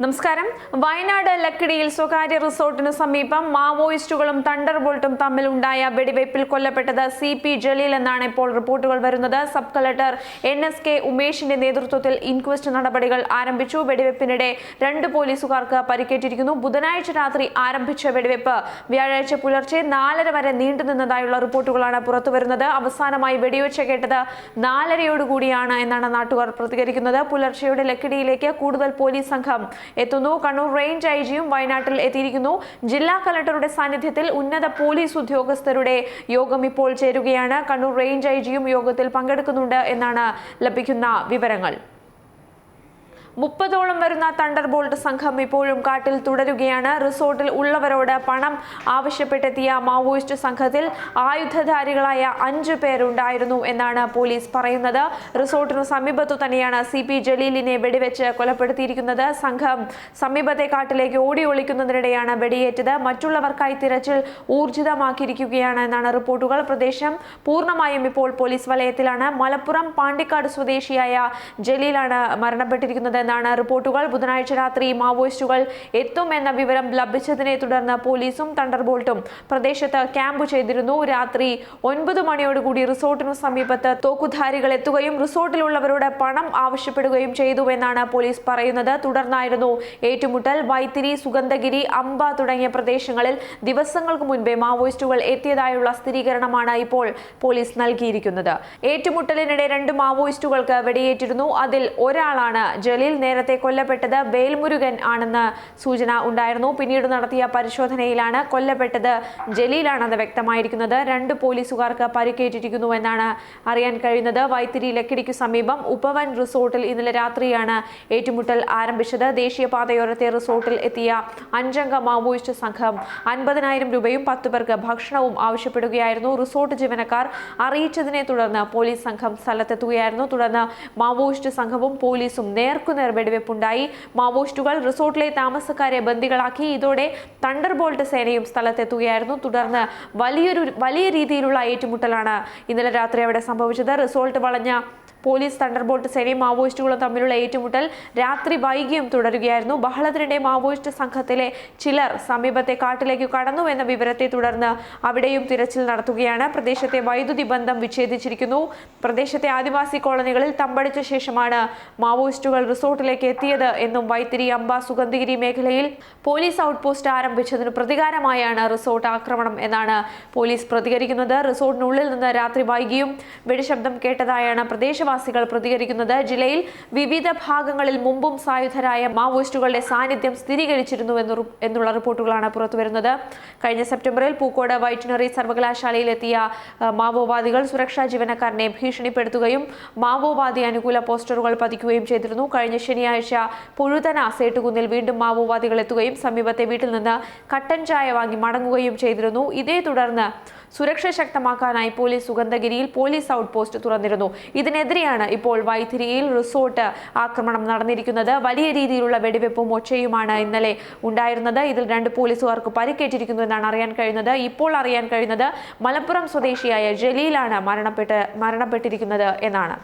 നമസ്കാരം. വയനാട് ലക്കിടിയിൽ സ്വകാര്യ റിസോർട്ടിന് സമീപം മാവോയിസ്റ്റുകളും തണ്ടർ ബോൾട്ടും തമ്മിൽ ഉണ്ടായ വെടിവയ്പിൽ കൊല്ലപ്പെട്ടത് സി പി ജലീൽ എന്നാണ് ഇപ്പോൾ റിപ്പോർട്ടുകൾ വരുന്നത്. Sub collector N S K ഉമേഷിന്റെ നേതൃത്വത്തിൽ ഇൻക്വസ്റ്റ് നടപടികൾ ആരംഭിച്ചു. വെടിവയ്പ്പിനിടെ രണ്ട് പോലീസുകാർക്ക് പരിക്കേറ്റിരിക്കുന്നു. ബുധനാഴ്ച രാത്രി ആരംഭിച്ച വെടിവയ്പ് വ്യാഴാഴ്ച പുലർച്ചെ നാലര വരെ നീണ്ടുനിന്നതായുള്ള റിപ്പോർട്ടുകളാണ് പുറത്തുവരുന്നത് അവസാനമായി വെടിവെച്ച കേട്ടത് നാലരയോടുകൂടിയാണ് എന്നാണ് നാട്ടുകാർ പ്രതികരിക്കുന്നത്. പുലർച്ചെയുടെ ലക്കിടിയിലേക്ക് കൂടുതൽ പോലീസ് സംഘം എത്തുന്നു. കണ്ണൂർ റേഞ്ച് ഐ ജിയും വയനാട്ടിൽ എത്തിയിരിക്കുന്നു. ജില്ലാ കലക്ടറുടെ സാന്നിധ്യത്തിൽ ഉന്നത പോലീസ് ഉദ്യോഗസ്ഥരുടെ യോഗം ഇപ്പോൾ ചേരുകയാണ്. കണ്ണൂർ റേഞ്ച് ഐ ജിയും യോഗത്തിൽ പങ്കെടുക്കുന്നുണ്ട് എന്നാണ് ലഭിക്കുന്ന വിവരങ്ങൾ. മുപ്പതോളം വരുന്ന തണ്ടർ ബോൾട്ട് സംഘം ഇപ്പോഴും കാട്ടിൽ തുടരുകയാണ്. റിസോർട്ടിൽ ഉള്ളവരോട് പണം ആവശ്യപ്പെട്ടെത്തിയ മാവോയിസ്റ്റ് സംഘത്തിൽ ആയുധധാരികളായ അഞ്ചു പേരുണ്ടായിരുന്നു എന്നാണ് പോലീസ് പറയുന്നത്. റിസോർട്ടിനു സമീപത്തു തന്നെയാണ് സി പി ജലീലിനെ വെടിവെച്ച് കൊലപ്പെടുത്തിയിരിക്കുന്നത്. സംഘം സമീപത്തെ കാട്ടിലേക്ക് ഓടി ഒളിക്കുന്നതിനിടെയാണ് വെടിയേറ്റത്. മറ്റുള്ളവർക്കായി തിരച്ചിൽ ഊർജിതമാക്കിയിരിക്കുകയാണ് എന്നാണ് റിപ്പോർട്ടുകൾ. പ്രദേശം പൂർണമായും ഇപ്പോൾ പോലീസ് വലയത്തിലാണ്. മലപ്പുറം പാണ്ടിക്കാട് സ്വദേശിയായ ജലീലാണ് മരണപ്പെട്ടിരിക്കുന്നത്. എന്നാണ് റിപ്പോർട്ടുകൾ. ബുധനാഴ്ച രാത്രി മാവോയിസ്റ്റുകൾ എത്തുമെന്ന വിവരം ലഭിച്ചതിനെ തുടർന്ന് പോലീസും തണ്ടർബോൾട്ടും പ്രദേശത്ത് ക്യാമ്പ് ചെയ്തിരുന്നു. രാത്രി ഒൻപത് മണിയോടുകൂടി റിസോർട്ടിനു സമീപത്ത് തോക്കുധാരികൾ എത്തുകയും റിസോർട്ടിലുള്ളവരോട് പണം ആവശ്യപ്പെടുകയും ചെയ്തുവെന്നാണ് പോലീസ് പറയുന്നത്. തുടർന്നായിരുന്നു ഏറ്റുമുട്ടൽ. വൈത്തിരി സുഗന്ധഗിരി അമ്പ തുടങ്ങിയ പ്രദേശങ്ങളിൽ ദിവസങ്ങൾക്ക് മുൻപേ മാവോയിസ്റ്റുകൾ എത്തിയതായുള്ള സ്ഥിരീകരണമാണ് ഇപ്പോൾ പോലീസ് നൽകിയിരിക്കുന്നത്. ഏറ്റുമുട്ടലിനിടെ രണ്ട് മാവോയിസ്റ്റുകൾക്ക് വെടിയേറ്റിരുന്നു. അതിൽ ഒരാളാണ് ജലീൽ നേരത്തെ കൊല്ലപ്പെട്ടത് വേൽമുരുകൻ ആണെന്ന് സൂചന ഉണ്ടായിരുന്നു. പിന്നീട് നടത്തിയ പരിശോധനയിലാണ് കൊല്ലപ്പെട്ടത് ജലീലാണെന്ന് വ്യക്തമായിരിക്കുന്നത്. രണ്ട് പോലീസുകാർക്ക് പരിക്കേറ്റിരിക്കുന്നുവെന്നാണ് അറിയാൻ കഴിയുന്നത്. വൈത്തിരി ലക്കിടിക്കു സമീപം ഉപവൻ റിസോർട്ടിൽ ഇന്നലെ രാത്രിയാണ് ഏറ്റുമുട്ടൽ ആരംഭിച്ചത്. ദേശീയപാതയോരത്തെ റിസോർട്ടിൽ എത്തിയ അഞ്ചംഗ മാവോയിസ്റ്റ് സംഘം അൻപതിനായിരം രൂപയും പത്തു പേർക്ക് ഭക്ഷണവും ആവശ്യപ്പെടുകയായിരുന്നു. റിസോർട്ട് ജീവനക്കാർ അറിയിച്ചതിനെ തുടർന്ന് പോലീസ് സംഘം സ്ഥലത്തെത്തുകയായിരുന്നു. തുടർന്ന് മാവോയിസ്റ്റ് സംഘവും പോലീസും നേർക്കുനേർ വെടിവെപ്പുണ്ടായി മാവോയിസ്റ്റുകൾ റിസോർട്ടിലെ താമസക്കാരെ ബന്ദികളാക്കി. ഇതോടെ തണ്ടർ ബോൾട്ട് സേനയും സ്ഥലത്തെത്തുകയായിരുന്നു. തുടർന്ന് വലിയൊരു വലിയ രീതിയിലുള്ള ഏറ്റുമുട്ടലാണ് ഇന്നലെ രാത്രി അവിടെ സംഭവിച്ചത്. റിസോർട്ട് വളഞ്ഞ പോലീസ് തണ്ടർബോൾട്ട് സേനയും മാവോയിസ്റ്റുകളും തമ്മിലുള്ള ഏറ്റുമുട്ടൽ രാത്രി വൈകിയും തുടരുകയായിരുന്നു. ബഹളത്തിനിടെ മാവോയിസ്റ്റ് സംഘത്തിലെ ചിലർ സമീപത്തെ കാട്ടിലേക്ക് കടന്നു എന്ന വിവരത്തെ തുടർന്ന് അവിടെയും തിരച്ചിൽ നടത്തുകയാണ്. പ്രദേശത്തെ വൈദ്യുതി ബന്ധം വിച്ഛേദിച്ചിരിക്കുന്നു. പ്രദേശത്തെ ആദിവാസി കോളനികളിൽ തമ്പടിച്ച ശേഷമാണ് മാവോയിസ്റ്റുകൾ റിസോർട്ടിലേക്ക് എത്തിയത് എന്നും വൈത്തിരി അമ്പ സുഗന്ധഗിരി മേഖലയിൽ പോലീസ് ഔട്ട് പോസ്റ്റ് ആരംഭിച്ചതിന് പ്രതികാരമായാണ് റിസോർട്ട് ആക്രമണം എന്നാണ് പോലീസ് പ്രതികരിക്കുന്നത്. റിസോർട്ടിനുള്ളിൽ നിന്ന് രാത്രി വൈകിയും വെടിശബ്ദം കേട്ടതായാണ് പ്രദേശവാസികൾ പ്രതികരിക്കുന്നത് ജില്ലയിൽ വിവിധ ഭാഗങ്ങളിൽ മുമ്പും സായുധരായ മാവോയിസ്റ്റുകളുടെ സാന്നിധ്യം സ്ഥിരീകരിച്ചിരുന്നു എന്നുള്ള റിപ്പോർട്ടുകളാണ് പുറത്തുവരുന്നത്. കഴിഞ്ഞ സെപ്റ്റംബറിൽ പൂക്കോട് വൈറ്റിനറി സർവകലാശാലയിലെത്തിയ മാവോവാദികൾ സുരക്ഷാ ജീവനക്കാരനെ ഭീഷണിപ്പെടുത്തുകയും മാവോവാദി അനുകൂല പോസ്റ്ററുകൾ പതിക്കുകയും ചെയ്തിരുന്നു. കഴിഞ്ഞ ശനിയാഴ്ച പുഴുതന സേട്ടുകുന്നിൽ വീണ്ടും മാവോവാദികൾ എത്തുകയും സമീപത്തെ വീട്ടിൽ നിന്ന് കട്ടൻ ചായ വാങ്ങി മടങ്ങുകയും ചെയ്തിരുന്നു. ഇതേ തുടർന്ന് സുരക്ഷ ശക്തമാക്കാനായി പോലീസ് സുഗന്ധഗിരിയിൽ പോലീസ് ഔട്ട് പോസ്റ്റ് തുറന്നിരുന്നു ഇതിനെതിരെയാണ് ഇപ്പോൾ വൈത്തിരിയിൽ റിസോർട്ട് ആക്രമണം നടന്നിരിക്കുന്നത്. വലിയ രീതിയിലുള്ള വെടിവെപ്പും ഒച്ചയുമാണ് ഇന്നലെ ഉണ്ടായിരുന്നത്. ഇതിൽ രണ്ട് പോലീസുകാർക്ക് പരിക്കേറ്റിരിക്കുന്നു എന്നാണ് അറിയാൻ കഴിയുന്നത്. ഇപ്പോൾ അറിയാൻ കഴിയുന്നത് മലപ്പുറം സ്വദേശിയായ ജലീലാണ് മരണപ്പെട്ട് മരണപ്പെട്ടിരിക്കുന്നത് എന്നാണ്.